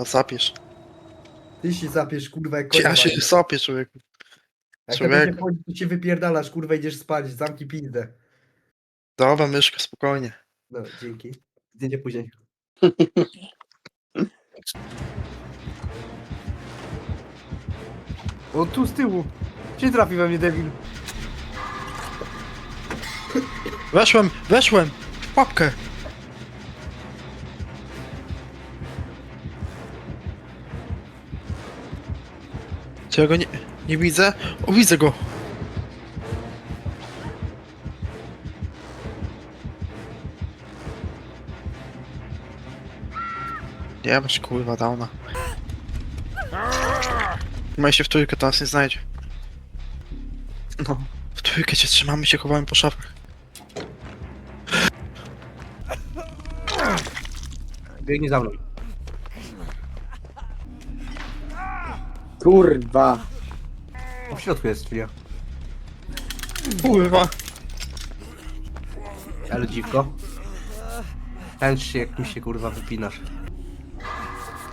kurwa, zapiesz. Ty się zapiesz, kurwa, jak Ja konia się walę. zapię, człowieku. Jak to człowieku. będzie to się wypierdalasz, kurwa, idziesz spać, zamknij pizdę. Dobra, myszko, spokojnie. No, dzięki. Zdjęcie później. O, tu z tyłu. Gdzie trafi we mnie, debil? Weszłem, weszłem! W pułapkę! Czy ja go nie, nie widzę? O, widzę go! Nie masz kurwa downa. Ma się w trójkę, to nas nie znajdzie. No, w trójkę cię trzymamy, się chowamy po szafach. Biegnie za mną. Kurwa. O, w środku jest chwila. Kurwa. Ale dziwko. Tęcz się, jak mi się, kurwa, wypinasz.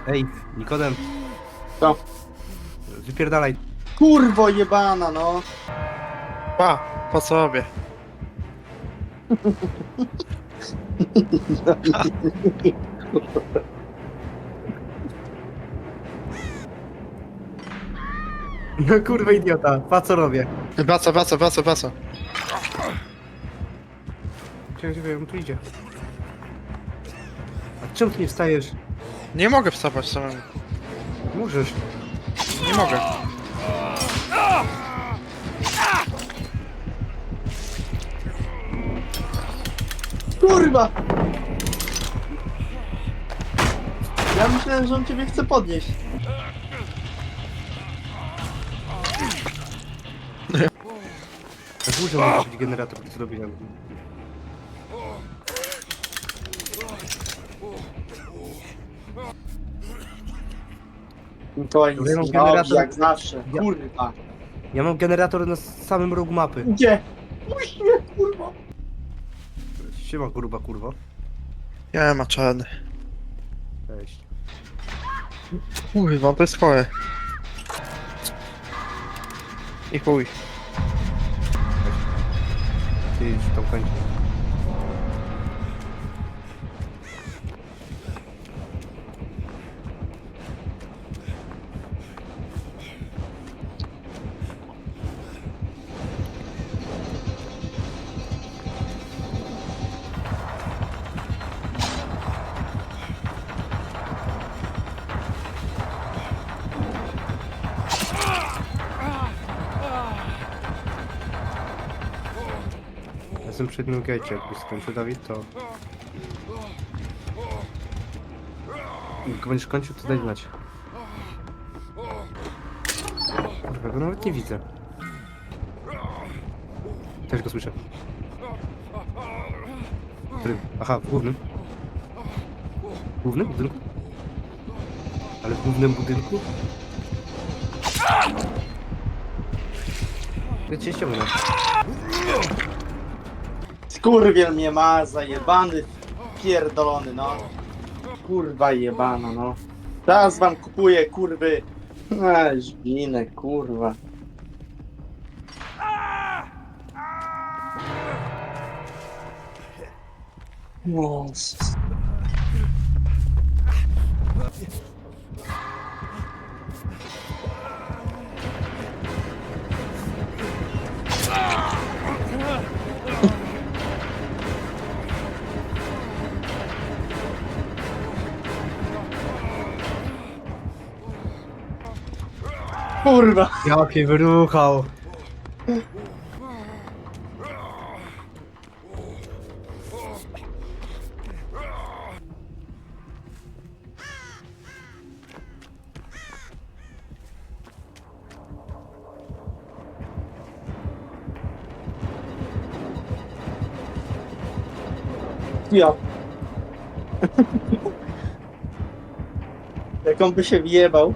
Ej, Nikodem. Co? Wypierdalaj. Kurwo jebana, no. Pa, po sobie. No kurwa idiota, pa co robię? Wraca, wraca, wraca, wraca. Czekaj, on tu idzie. A czemu ty nie wstajesz? Nie mogę wstawać samemu. Możesz. Nie mogę. Kurwa. Ja myślałem, że on ciebie chce podnieść. Górze może być generator do zrobienia. Mikołaj Ja mam nic nie generator- robi, jak zawsze. Ja- Kurwa. Ja mam generator na samym rogu mapy. Gdzie? Puść mnie, kurwa. Siema kurwa, kurwa. Nie ma czarny. Cześć. Kurwa, to jest chore. I chuj. Ty już tam Jestem przy jednym gejcie, jakbyś skończył Dawid, to... Jak będziesz kończył, to daj znać. Kurwa, go nawet nie widzę. Też go słyszę. W którym? Aha, w głównym. W głównym budynku? Ale w głównym budynku? Ja cię ściągnę. Skurwiel mnie ma, zajebany, pierdolony, no. Kurwa jebana, no. Teraz wam kupuję, kurwy. A, żbinę, kurwa. Jezus. Kurwa. Jak mnie wyruchał. Ja. Jak on by się wjebał.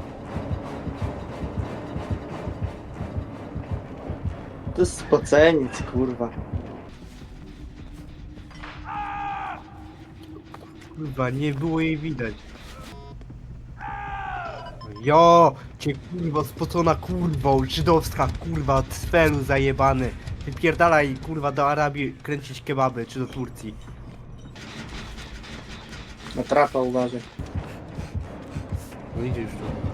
To jest spoceniec, kurwa. Kurwa, nie było jej widać. Jo, cię kurwa spocona kurwo, żydowska kurwa, cfelu zajebany. Wypierdalaj kurwa do Arabii kręcić kebaby, czy do Turcji. Na trapa uważaj. No idzie już tu.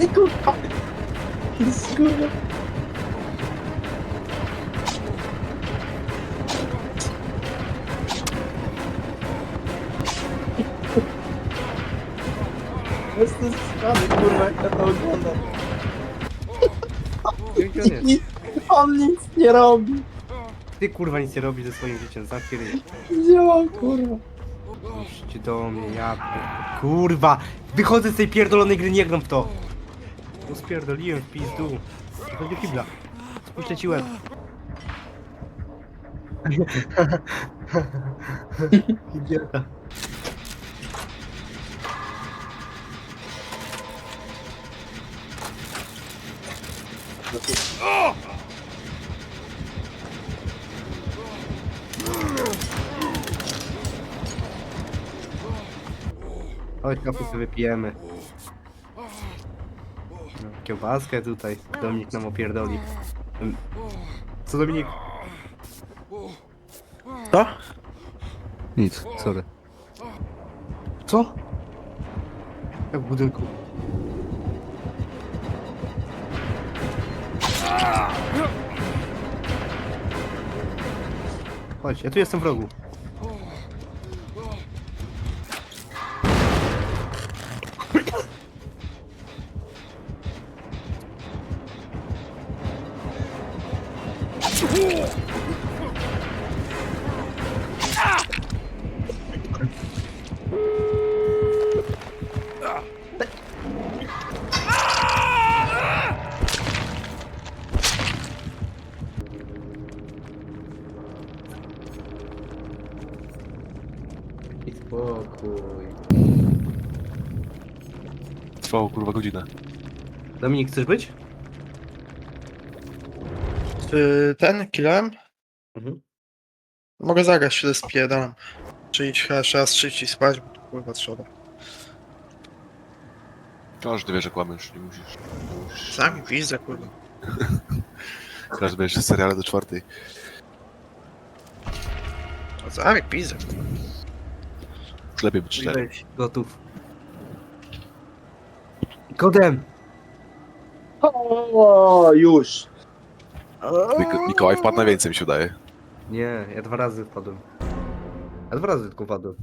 Nie kurwa. Skurwa. Jestem skany, kurwa, jak ja to oglądam. Gdzie on jest. Nic, on nic nie robi. Ty kurwa nic nie robisz ze swoim życiem. Gdzie on, kurwa? Idźcie do mnie, ja pier- Kurwa! Wychodzę z tej pierdolonej gry, nie gram w to! No spierdoliłem w pizdu. Chodź do kibla. Spuszczę ci łeb. Idiota. Chodź kapusy wypijemy. No, kiełbaskę tutaj. Dominik nam opierdoli. Co Dominik? To? Nic, sorry. Co? Jak w budynku. Chodź, ja tu jestem w rogu. I spokój. Trwało kurwa godzinę. Dominik, chcesz być? Czy ten killem? Mhm. Mogę zagrać, się spierdalam. Czy idź chyba raz szyć i spać, bo to kurwa trzeba. Każdy wie, że kłamiesz, nie musisz. Nie musisz. Sami widzę, kurwa. Każdy wie, jeszcze seriale do czwartej. A Sami widzę. Lepiej być cztery. Weź, gotów. Kodem! O, już. Miko- Mikołaj wpadł na więcej, mi się wydaje. Nie, ja dwa razy wpadłem. Ja dwa razy tylko wpadłem.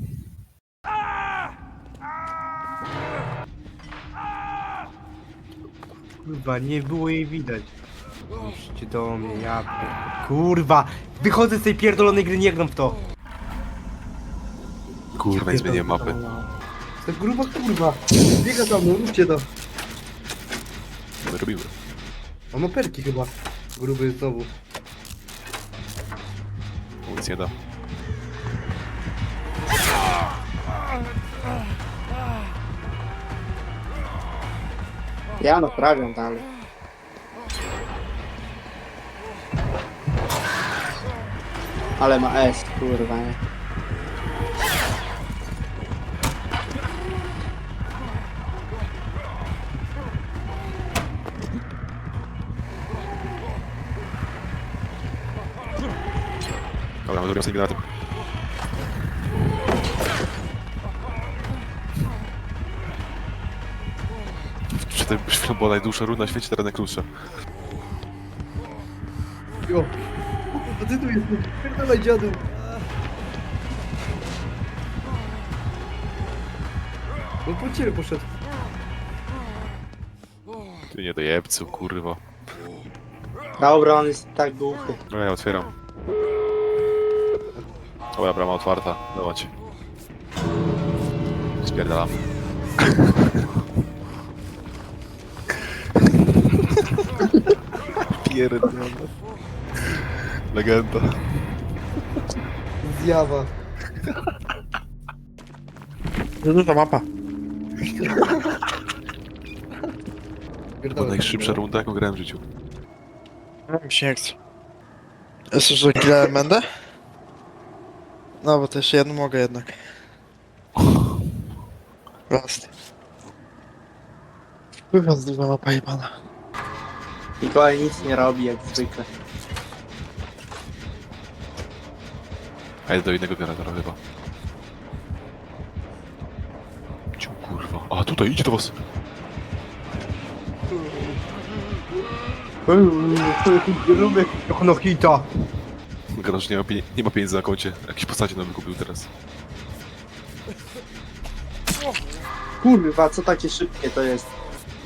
Kurwa, nie było jej widać. Idźcie do mnie, ja pier- Kurwa! Wychodzę z tej pierdolonej gry, nie gram w to! Kurwa, nie zmieniłem mapy. To gruba kurwa! Biega za mną, róbcie to! My robimy. On ma perki chyba. Gruby znowu. Nic nie da. Ja naprawiam dalej. Ale ma S, kurwa, nie? Mamy zrobić sobie na tym. Czy to chwilą była najdłuższa runda na świecie, teraz najkrótsza. Jo! A ty tu jesteś, pierdolaj dziadu! On po ciebie poszedł. Ty nie dojebcu, kurwa. Dobra, on jest tak głuchy. No ja otwieram. Dobra, brama otwarta. Dawać. Spierdalam. Pierdolę. Legenda. Zjawa. Za duża mapa. Była najszybsza runda, jaką grałem w życiu. No, mi się nie chce. Jeszcze, że grałem będę? No, bo to jeszcze jedno mogę jednak. Proste. Wpływa z dużo mapa jebana. Mikołaj nic nie robi, jak zwykle. A idę do innego generatora chyba. Ciu kurwa. A tutaj, idzie do was. Gruby. No hita! Gadasz, nie ma, pieni- nie ma pieniędzy na koncie. Jakieś postacie nam wykupił teraz. Kurwa, co takie szybkie to jest?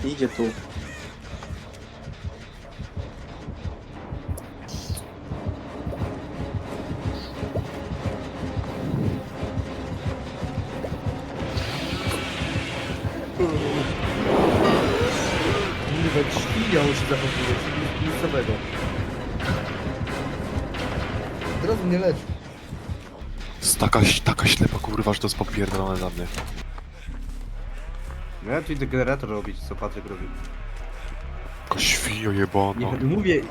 Idzie tu. Kurwa, świnia się zachowuje, Mnie lecz. Jest taka, taka ślepa kurwa, że to jest popierdolone dla mnie. No ja tu generator robić, co Patryk robi. Jako świnio jebana. Nie, mówię...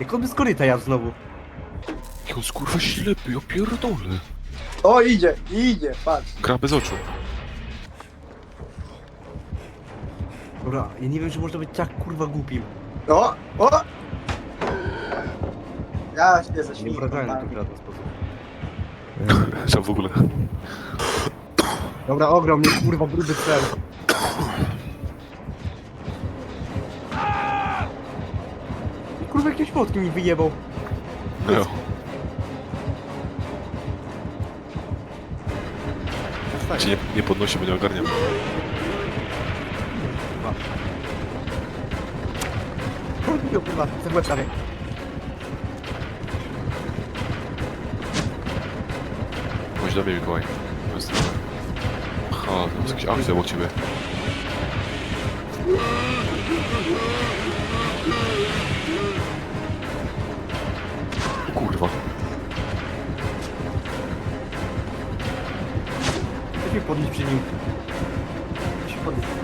Jak on bez koryta ja znowu. Jak on jest kurwa ślepy, ja pierdolę. O, idzie, idzie, patrz. Gra bez oczu. Dobra, ja nie wiem, czy można być tak kurwa głupim. O, o! Ja się ze Nie wracałem bawię. tu gra w ten sposób. Że w ogóle. Dobra, ograł mnie kurwa brudy cel. I kurwa jakieś młotki mi wyjebał. No. Tak. Cię nie, nie podnosi, bo nie ogarniam. Kurwa, kurwa. Chodź do mnie, Mikołaj. Jest... Aha, to jest jakiś akcja obok ciebie. O kurwa. Mnie podnieść przy nim. Się podnieść.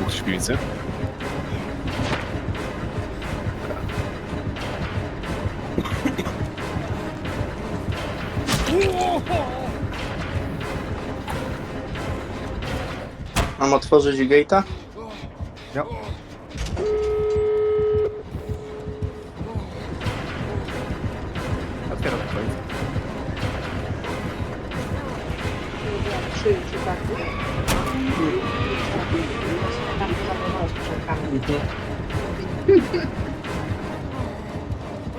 Ktoś w piwnicy? Mam otworzyć gate'a? Ja. Sprzękami.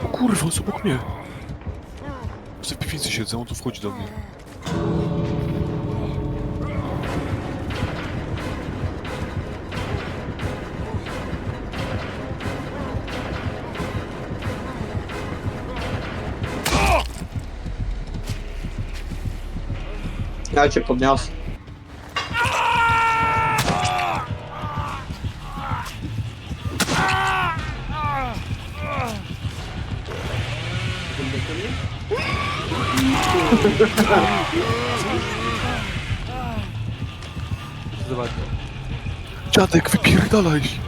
O kurwa, jest obok mnie. W piwnicy siedzę, on tu wchodzi do mnie. Ja cię podniosę. Zobacz. Dziadek, wypierdalaj! Gdzie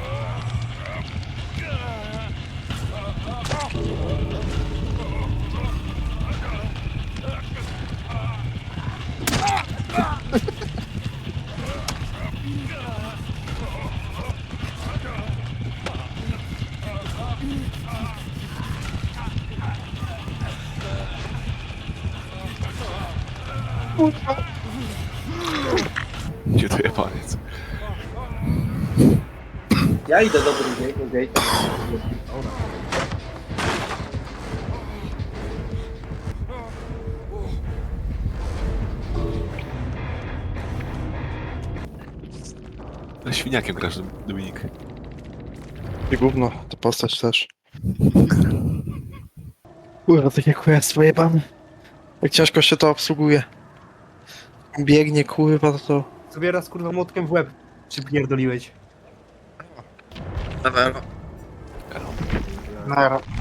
Ja idę do drugiego gate'a. Na świniakiem grasz, Dominik. I gówno, to postać też. Kurwa, tak jak ja swoje pan. Jak ciężko się to obsługuje. Biegnie, kurwa, to to... Sobie raz kurwa młotkiem w łeb przypierdoliłeś. Nero. Nara.